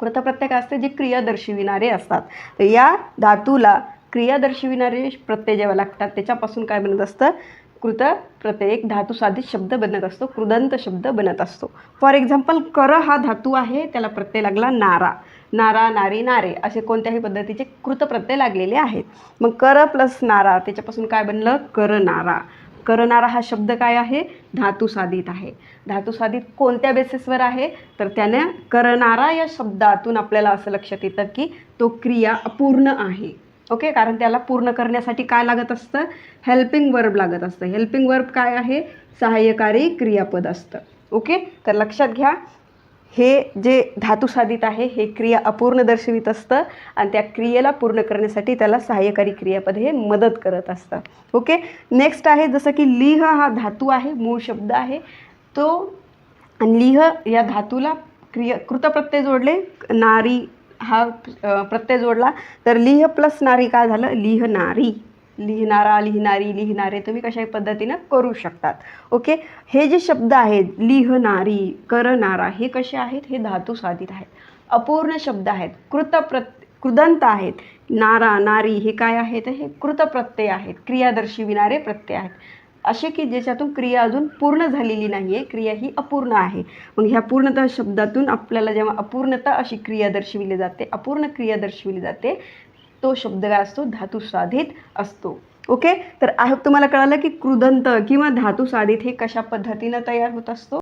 कृतप्रत्यय असते जे क्रिया दर्शविणारे असतात. तर या धातूला क्रिया दर्शविणारे प्रत्यय जेव्हा लागतात त्याच्यापासून काय बनत असतं? कृत प्रत्यय एक धातू साधित शब्द बनत असतो कृदंत शब्द बनत असतो. फॉर एक्झाम्पल कर हा धातू आहे त्याला प्रत्यय लागला नारा. नारा नारी नारे असे कोणत्याही पद्धतीचे कृतप्रत्यय लागलेले आहेत. मग कर प्लस नारा त्याच्यापासून काय बनलं? कर नारा. करणारा हा शब्द काय आहे? धातुसाधित आहे. धातुसाधित कोणत्या बेसिसवर आहे? तर त्याने करणारा या शब्दातून आपल्याला असं लक्षात येतं की तो क्रिया अपूर्ण आहे. ओके? कारण त्याला पूर्ण करण्यासाठी काय लागत असतं? हेल्पिंग वर्ब लागत असतं. हेल्पिंग वर्ब काय आहे? सहाय्यकारी क्रियापद असतं. ओके? तर लक्षात घ्या. हे जे धातू साधित आहे हे क्रिया अपूर्ण दर्शवित असतं आणि त्या क्रियेला पूर्ण करण्यासाठी त्याला सहाय्यकारी क्रियापद हे मदत करत असतं. ओके नेक्स्ट आहे जसं की लिह हा धातू आहे मूळ शब्द आहे. तो आणि लिह या धातूला क्रिया कृतप्रत्यय जोडले नारी हा प्रत्यय जोडला. तर लिह प्लस नारी काय झालं? लिहनारी लिहिणारा लिहिणारी लिहिणारे तुम्ही कशाही पद्धतीनं करू शकतात. ओके हे जे शब्द आहेत लिहणारी करणारा हे कसे आहेत? हे धातू साधित आहेत. अपूर्ण शब्द आहेत. कृतप्र कृदंत आहेत. नारा नारी हे काय आहेत? हे कृतप्रत्यय आहेत. क्रिया दर्शविणारे प्रत्यय आहेत. असे की ज्याच्यातून क्रिया अजून पूर्ण झालेली नाही आहे क्रिया ही अपूर्ण आहे. मग ह्या पूर्णतः शब्दातून आपल्याला जेव्हा अपूर्णता अशी क्रिया दर्शविली जाते अपूर्ण क्रिया दर्शविली जाते तो शब्द काय असतो? धातू साधित असतो. ओके तर आय होप तुम्हाला कळालं की कृदंत किंवा धातू साधित हे कशा पद्धतीनं तयार होत असतो?